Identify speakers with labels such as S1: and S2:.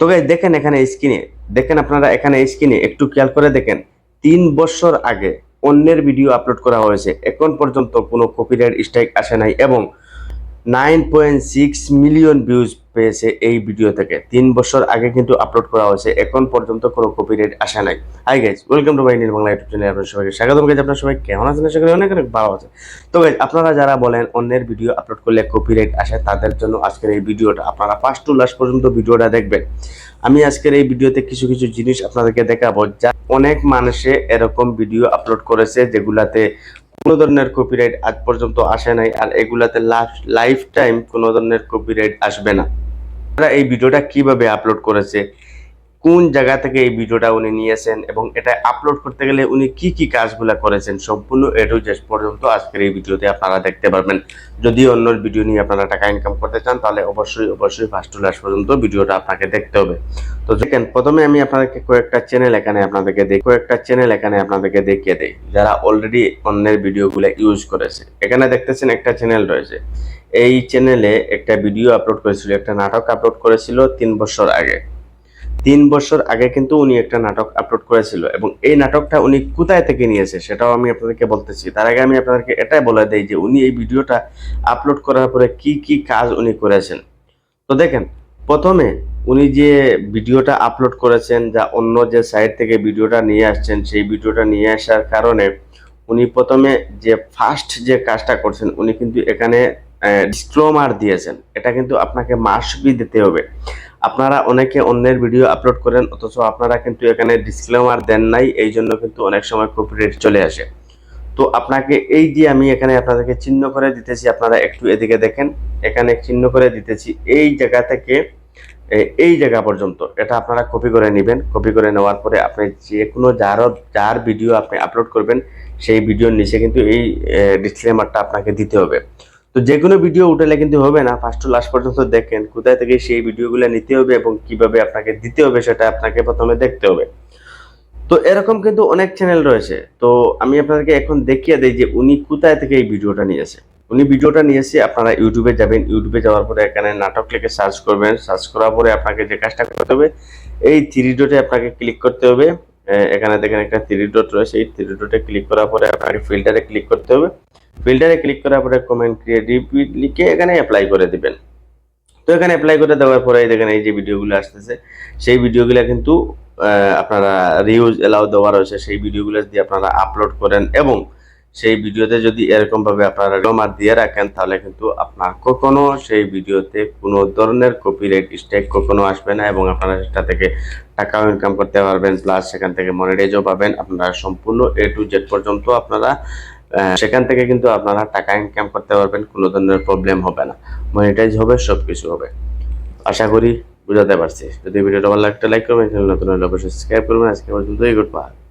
S1: তো দেখেন এখানে স্ক্রিনে দেখেন আপনারা এখানে স্ক্রিনে একটু খেয়াল করে দেখেন, তিন বছর আগে অন্যের ভিডিও আপলোড করা হয়েছে, এখন পর্যন্ত কোনো কপিরাইট স্ট্রাইক আসে নাই এবং nine point six million views পেয়েছে এই ভিডিও থেকে। তিন বছর আগে কিন্তু আপলোড করা হয়েছে, এখন পর্যন্ত কোনো কপিরাইট আসে নাই। Hi guys welcome to my Bangla YouTube channel আপনার সবাইকে স্বাগতম। গাইজ আপনার সবাই কেমন আছেন? আশা করি অনেক অনেক ভালো আছে তো গাইজ আপনারা যারা বলেন অন্যের ভিডিও আপলোড করলে কপিরাইট আসে, তাদের জন্য আজকের এই ভিডিওটা আপনারা ফার্স্ট টু লাস্ট পর্যন্ত ভিডিওটা দেখবেন। আমি আজকের এই ভিডিওতে কিছু কিছু জিনিস আপনাদেরকে দেখাবো, যা অনেক মানুষে এরকম ভিডিও আপলোড করেছে, যেগুলাতে কোনো ধরনের কপিরাইট আজ পর্যন্ত আসে নাই, আর এগুলাতে লাইফ টাইম কোনো ধরনের কপিরাইট আসবে না। এই ভিডিওটা কীভাবে আপলোড করেছে? কোন জায়গা থেকে এই ভিডিওটা উনি নিয়েছেন এবং এটা আপলোড করতে গেলে উনি কি কি কাজগুলো করেছেন সম্পূর্ণ এ টু জেড পর্যন্ত আজকের এই ভিডিওতে আপনারা দেখতে পারবেন। যদি অন্য ভিডিও নিয়ে আপনারা টাকা ইনকাম করতে চান, তাহলে অবশ্যই অবশ্যই ফার্স্ট লাস্ট পর্যন্ত ভিডিওটা আপনাকে দেখতে হবে। তো দেখেন, প্রথমে আমি আপনাদেরকে কয়েকটা চ্যানেল এখানে আপনাদেরকে দেখ কয়েকটা চ্যানেল এখানে আপনাদেরকে দেখিয়ে দেই, যারা অলরেডি অন্যের ভিডিওগুলো ইউজ করেছে। এখানে দেখতেছেন একটা চ্যানেল রয়েছে। এই চ্যানেলে একটা ভিডিও আপলোড করেছিল, একটা নাটক আপলোড করেছিল তিন বছর আগে। তিন বছর আগে কিন্তু উনি একটা নাটক আপলোড করেছিল এবং এই নাটকটা উনি কোথায় থেকে নিয়েছে সেটাও আমি আপনাদেরকে বলতেছি। তার আগে আমি আপনাদেরকে এটাই বলে দেই যে উনি এই ভিডিওটা আপলোড করার পরে কি কি কাজ উনি করেছেন। তো দেখেন, প্রথমে উনি যে ভিডিওটা আপলোড করেছেন যা অন্য যে সাইট থেকে ভিডিওটা নিয়ে আসছেন, সেই ভিডিওটা নিয়ে আসার কারণে উনি প্রথমে যে ফার্স্ট যে কাজটা করছেন, উনি কিন্তু এখানে ডিসক্লোমার দিয়েছেন। এটা কিন্তু আপনাকে মাসবি দিতে হবে। আপনারা অনেকে অন্যের ভিডিও আপলোড করেন, অথচ আপনারা কিন্তু এখানে ডিসক্লেমার দেন নাই, এই জন্য কিন্তু অনেক সময় কপিরাইট চলে আসে। তো আপনাকে এই যে আমি এখানে আপনাদেরকে চিহ্ন করে দিতেছি, আপনারা একটু এদিকে দেখেন, এখানে চিহ্ন করে দিতেছি, এই জায়গা থেকে এই জায়গা পর্যন্ত। এটা আপনারা কপি করে নেবেন। কপি করে নেওয়ার পরে আপনি যে কোনো যার যার ভিডিও আপনি আপলোড করবেন, সেই ভিডিওর নিচে কিন্তু এই ডিসক্লেমারটা আপনাকে দিতে হবে। তো যে কোনো ভিডিও উঠালে কিন্তু হবে না। ফার্স্ট টু লাস্ট পর্যন্ত দেখেন, কোথায় থেকে সেই ভিডিওগুলো নিতে হবে এবং কীভাবে আপনাকে দিতে হবে সেটা আপনাকে প্রথমে দেখতে হবে। তো এরকম কিন্তু অনেক চ্যানেল রয়েছে। তো আমি আপনাদেরকে এখন দেখিয়ে দিই যে উনি কোথায় থেকে এই ভিডিওটা নিয়েছে। উনি ভিডিওটা নিয়েছে, আপনারা ইউটিউবে যাবেন। ইউটিউবে যাওয়ার পরে এখানে নাটক লিখে সার্চ করবেন। সার্চ করার পরে আপনাকে যে কাজটা করতে হবে, এই থ্রি ডটে আপনাকে ক্লিক করতে হবে। এখানে দেখেন একটা থ্রি ডট রয়েছে। এই থ্রি ডটে ক্লিক করার পরে আপনাকে ফিল্টারে ক্লিক করতে হবে। ফিল্টারে ক্লিক করার পরে কমেন্ট ক্রিয়েটিভ লিখে এখানে অ্যাপ্লাই করে দিবেন। তো এখানে অ্যাপ্লাই করে দেওয়ার পরে দেখেন এই যে ভিডিওগুলো আসতেছে, সেই ভিডিওগুলো কিন্তু আপনারা রিউজ এলাও দেওয়া রয়েছে। সেই ভিডিওগুলো যদি আপনারা আপলোড করেন এবং সেই ভিডিওতে যদি এরকম ভাবে আপনারা রিমার দিয়ে রাখেন, তাহলে কিন্তু আপনার কখনো সেই ভিডিওতে কোনো ধরনের কপিরাইট স্ট্রাইক কখনো আসবে না এবং আপনারা সেটা থেকে টাকাও ইনকাম করতে পারবেন। প্লাস সেখান থেকে মনিটাইজও পাবেন। আপনারা সম্পূর্ণ এ টু জেড পর্যন্ত আপনারা সেখান থেকে কিন্তু আপনারা টাকা ইনকাম করতে পারবেন কোনো ধরনের প্রবলেম হবে না। মনিটাইজ হবে সব কিছু হবে। আশা করি বুঝাতে পারছি। যদি ভিডিওটা ভালো লাগতে লাইক করবেন নতুন হলে অবশ্যই সাবস্ক্রাইব করবেন। আজকে পর্যন্ত এই গুড বাই